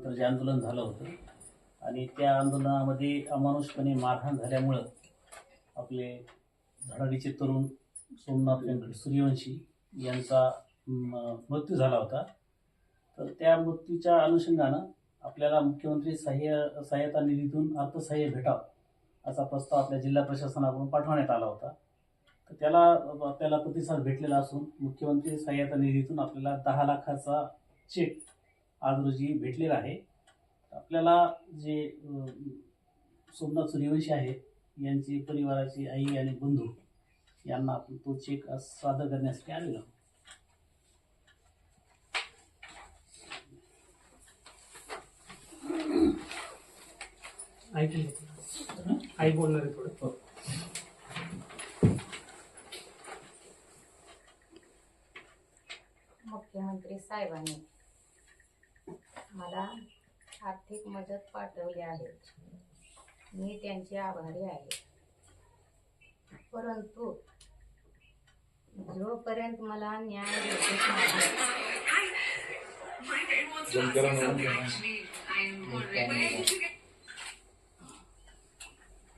नंतर जे आंदोलन झालं होतं आणि त्या आंदोलनामध्ये अमानुषपणे मारहाण झाल्यामुळं आपले धडाडीचे तरुण सोमनाथ व्यंकट सूर्यवंशी यांचा म, मृत्यू झाला होता. तर त्या मृत्यूच्या अनुषंगानं आपल्याला मुख्यमंत्री सहाय्य सहाय्यता निधीतून अर्थसहाय्य भेटावं असा प्रस्ताव आपल्या जिल्हा प्रशासनाकडून पाठवण्यात आला होता. तर त्याला आपल्याला प्रतिसाद भेटलेला असून मुख्यमंत्री सहाय्यता निधीतून आपल्याला दहा लाखाचा चेक आज रोजी भेटलेला आहे. आपल्याला जे सोमनाथ सूर्यवंशी आहेत यांची परिवाराची आई आणि बंधू यांना आपण तो चेक आज सादर करण्यासाठी आलेलो आहोत. आई बोलणार आहे थोडं. मुख्यमंत्री साहेबांनी मला आर्थिक मदत पाठवली आहे. मी त्यांचे आभारी आहे. परंतु जोपर्यंत मला न्याय भेटत नाही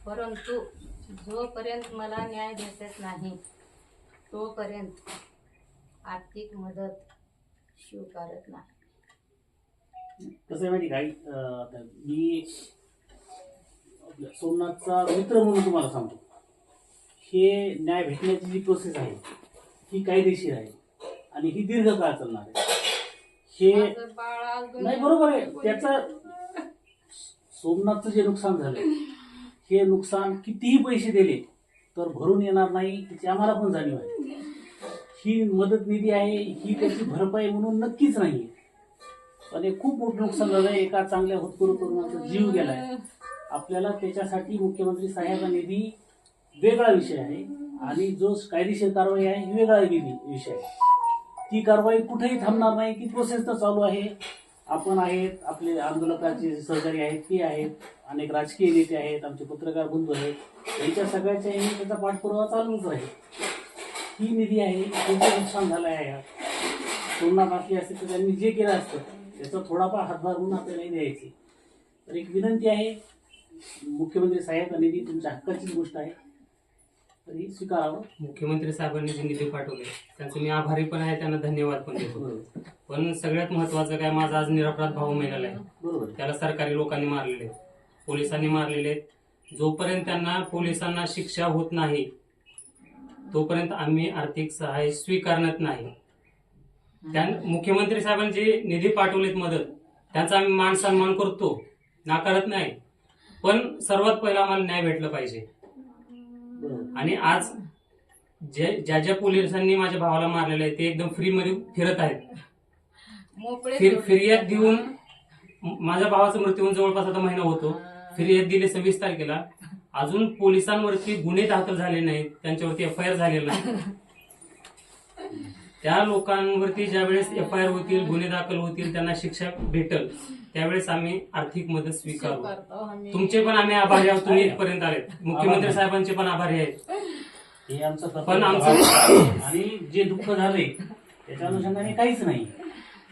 परंतु जोपर्यंत मला न्याय भेटत नाही तोपर्यंत आर्थिक मदत स्वीकारत नाही. कसं आहे माहिती का? आई? अं, आता मी आपल्या सोमनाथचा मित्र म्हणून तुम्हाला सांगतो. हे न्याय भेटण्याची जी प्रोसेस आहे ही कायदेशीर आहे आणि ही दीर्घकाळ चालणार आहे. हे नाही बरोबर आहे. त्याचं सोमनाथचं जे नुकसान झालं हे नुकसान कितीही पैसे दिले तर भरून येणार नाही त्याची आम्हाला पण जाणीव आहे. ही मदत निधी आहे ही त्याची भरपाई म्हणून नक्कीच नाही पण हे खूप मोठं नुकसान झालं एका चांगल्या होतकरू तरुणाचा जीव गेलाय. आपल्याला त्याच्यासाठी मुख्यमंत्री सहाय्यता निधी वेगळा विषय आहे. आणि जो कायदेशीर कारवाई आहे ही वेगळा निधी विषय आहे. ती कारवाई कुठेही थांबणार नाही. ती प्रोसेस तर चालू आहे. आपण आहेत आपले आंदोलकाचे सहकारी आहेत ते आहेत अनेक राजकीय नेते आहेत आमचे पत्रकार बंधू आहेत. यांच्या सगळ्याच्या त्याचा पाठपुरावा चालूच आहे. ही निधी आहे जे नुकसान झालं आहे सोमनाथ असली असते तर त्यांनी जे केलं असतं त्याचा थोडाफार हातभार म्हणून आपल्याला द्यायचे. तर एक विनंती आहे मुख्यमंत्री सहाय्यता निधी तुमच्या हक्काचीच गोष्ट आहे. तर ही स्वीकारावं. मुख्यमंत्री साहेबांनी जे निधी पाठवले त्यांचे मी आभारी पण आहे त्यांना धन्यवाद पण देतो. बरोबर. पण सगळ्यात महत्वाचं काय माझा आज निरपराध भाऊ मेलेला आहे. बरोबर. त्याला सरकारी लोकांनी मारलेले आहेत. पोलिसांनी मारलेले आहेत. जोपर्यंत त्यांना पोलिसांना शिक्षा होत नाही तोपर्यंत आम्ही आर्थिक सहाय्य स्वीकारणार नाही. त्या मुख्यमंत्री साहेबांनी जे निधी पाठवलेत मदत. त्यांचा आम्ही मान सन्मान करतो. नाकारत नाही. पण सर्वात पहिला आम्हाला न्याय भेटला पाहिजे. आणि आज जे ज्या ज्या पोलिसांनी माझ्या भावाला मारलेलं आहे ते एकदम फ्री मध्ये फिरत आहेत. फिर. फिर्याद देऊन माझ्या भावाचा मृत्यू होऊन जवळपास आता महिना होतो. फिर्याद दिली सव्वीस तारखेला. अजून पोलिसांवरती गुन्हे दाखल झाले नाहीत. त्यांच्यावरती एफ आय आर झालेला नाही. त्या लोकांवरती ज्यावेळेस एफ आय आर होतील गुन्हे दाखल होतील त्यांना शिक्षा भेटल त्यावेळेस आम्ही आर्थिक मदत स्वीकारू. तुमचे पण आम्ही आभारी आहोत तुम्ही इथपर्यंत आलेत. मुख्यमंत्री साहेबांचे पण आभारी आहेत. हे आमचं पण आमचं-. आणि जे दुःख झाले त्याच्या अनुषंगाने काहीच नाही.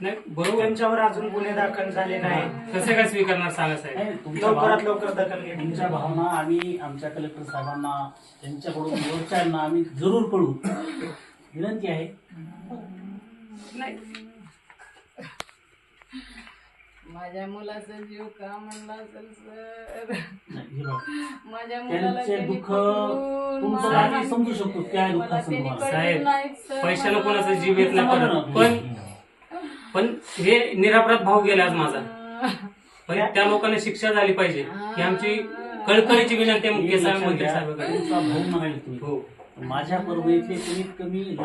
नाही बरोबर. त्यांच्यावर अजून गुन्हे दाखल झाले नाही कसे काय स्वीकारणार सांगा साहेब? लवकरात लवकर दखल तुमच्या भावना आम्ही आमच्या कलेक्टर साहेबांना त्यांच्याकडून मोर्चांना आम्ही जरूर कळू. विनंती आहे. माझ्या मुलाचा जीव का म्हणला असेल सर? नाही, हे बघा. माझ्या मुलाला त्यांचे त्यांनी दुःख पकडून तुमचं मला आम्ही समजू शकतो काय दुःख मला त्यांनी तुम्हाला. सर. कोणाचा जीव येत नाही? पण पण हे निरापराध भाव गेला आज माझा. पण त्या लोकांना शिक्षा झाली पाहिजे. ही आमची कळकळीची विनंती आहे मुख्य साहेब मंत्री साहेबांकडे तुमचा भाऊ म्हणाले तुम्ही. हो. माझ्या परभणीतले कमीत कमी